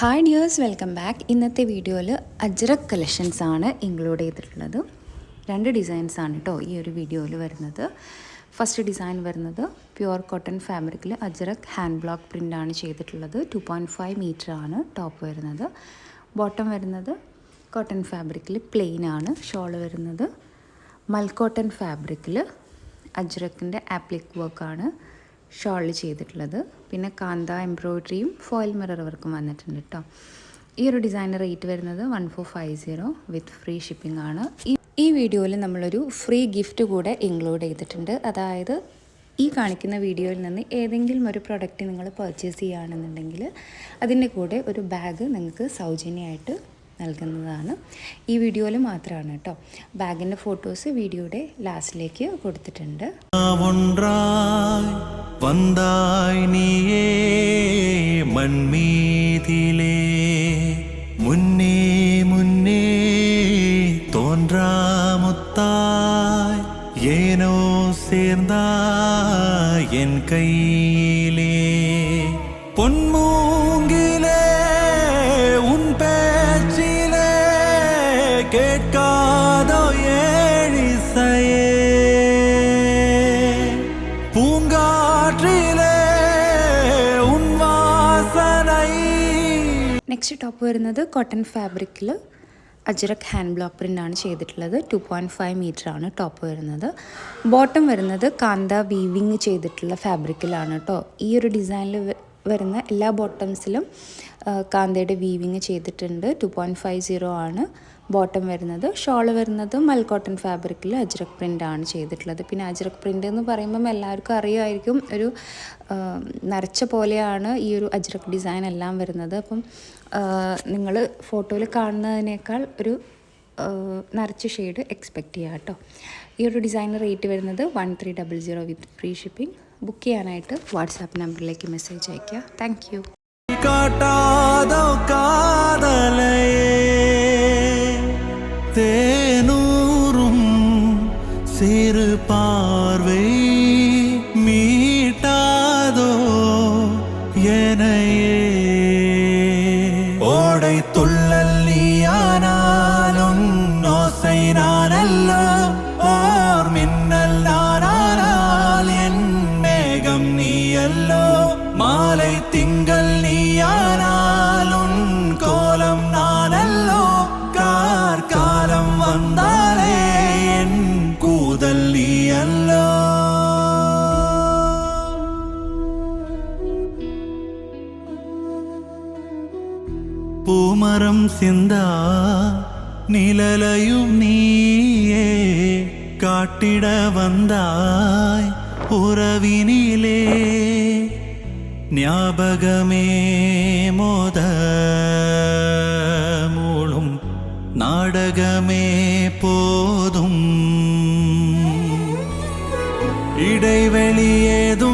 Hi dears welcome back ഇന്നത്തെ വീഡിയോയിൽ ajrak collections ആണ് ഇൻക്ലൂഡ് ചെയ്തിട്ടുള്ളത്. രണ്ട് ഡിസൈൻസ് ആണ് കേട്ടോ ഈ ഒരു വീഡിയോയിൽ വരുന്നത്. ഫസ്റ്റ് ഡിസൈൻ വരുന്നത് പ്യുവർ കോട്ടൺ ഫാബ്രിക്കിൽ അജ്രക് ഹാൻഡ് ബ്ലോക്ക് പ്രിന്റ് ആണ് ചെയ്തിട്ടുള്ളത്. ടു പോയിന്റ് ഫൈവ് മീറ്റർ ആണ് ടോപ്പ് വരുന്നത്. ബോട്ടം വരുന്നത് കോട്ടൺ ഫാബ്രിക്കിൽ പ്ലെയിൻ ആണ് ഷോൾ വരുന്നത്. മൽക്കോട്ടൺ ഫാബ്രിക്കിൽ അജ്രക്കിന്റെ ആപ്ലിക് വർക്കാണ് ഷോളിൽ ചെയ്തിട്ടുള്ളത്. പിന്നെ കാന്ത എംബ്രോയ്ഡറിയും ഫോയിൽ മിറർ വർക്കും വന്നിട്ടുണ്ട് കേട്ടോ ഈ ഒരു ഡിസൈൻ റേറ്റ് വരുന്നത് one four five zero with free shipping ആണ്. ഈ വീഡിയോയിൽ നമ്മളൊരു ഫ്രീ ഗിഫ്റ്റ് കൂടെ ഇൻക്ലൂഡ് ചെയ്തിട്ടുണ്ട്. അതായത് ഈ കാണിക്കുന്ന വീഡിയോയിൽ നിന്ന് ഏതെങ്കിലും ഒരു പ്രൊഡക്റ്റ് നിങ്ങൾ പർച്ചേസ് ചെയ്യുകയാണെന്നുണ്ടെങ്കിൽ അതിന്റെ കൂടെ ഒരു ബാഗ് നിങ്ങൾക്ക് സൗജന്യമായിട്ട് നൽകുന്നതാണ്. ഈ വീഡിയോയിൽ മാത്രമാണ് കേട്ടോ ബാഗിന്റെ ഫോട്ടോസ് വീഡിയോയുടെ ലാസ്റ്റിലേക്ക് കൊടുത്തിട്ടുണ്ട്. வந்தாய் நீயே மண்மீதிலே. முன்னே முன்னே தோன்றாமுத்தாய் ஏனோ சேர்ந்தாய் என் கையிலே. നെക്സ്റ്റ് ടോപ്പ് വരുന്നത് കോട്ടൺ ഫാബ്രിക്കിൽ അജ്രക് ഹാൻഡ് ബ്ലോക്ക് പ്രിന്റ് ആണ് ചെയ്തിട്ടുള്ളത്. ടു പോയിന്റ് ഫൈവ് മീറ്റർ ആണ് ടോപ്പ് വരുന്നത്. ബോട്ടം വരുന്നത് കാന്ത വീവിങ് ചെയ്തിട്ടുള്ള ഫാബ്രിക്കിലാണ് കേട്ടോ ഈ ഒരു ഡിസൈനിൽ വരുന്ന എല്ലാ ബോട്ടംസിലും കാന്തയുടെ വീവിങ് ചെയ്തിട്ടുണ്ട്. ടു പോയിന്റ് ഫൈവ് സീറോ ആണ് ബോട്ടം വരുന്നത്. ഷോൾ വരുന്നത് മൽക്കോട്ടൺ ഫാബ്രിക്കിൽ അജ്രക് പ്രിന്റ് ആണ് ചെയ്തിട്ടുള്ളത്. പിന്നെ അജ്രക് പ്രിന്റ് എന്ന് പറയുമ്പം എല്ലാവർക്കും അറിയുമായിരിക്കും. ഒരു നരച്ച പോലെയാണ് ഈ ഒരു അജ്രക് ഡിസൈൻ എല്ലാം വരുന്നത്. അപ്പം നിങ്ങൾ ഫോട്ടോയിൽ കാണുന്നതിനേക്കാൾ ഒരു നരച്ച ഷെയ്ഡ് എക്സ്പെക്റ്റ് ചെയ്യുക കേട്ടോ. ഈ ഒരു ഡിസൈൻ റേറ്റ് വരുന്നത് one three double zero with free shipping book ചെയ്യാനായിട്ട് വാട്സാപ്പ് നമ്പറിലേക്ക് മെസ്സേജ് അയയ്ക്കുക താങ്ക് യു காட்டாதோ காதலையே தேனூரும் சிறு பார்வை மீட்டாதோ எனையே ஓடை துள்ளல் நீயானாலும் ஓசை நானல்ல ஓர் மாலை திங்கள் நீயானால் உன் கோலம் நானல்லோ கார் காலம் வந்தாலே என் கூதல் நீ அல்லோ பூமரம் சிந்தா நிழலையும் நீயே காட்டிட வந்தாய் உறவினிலே. ஞாபகமே மோத மூழும் நாடகமே போதும். இடைவெளியேதும்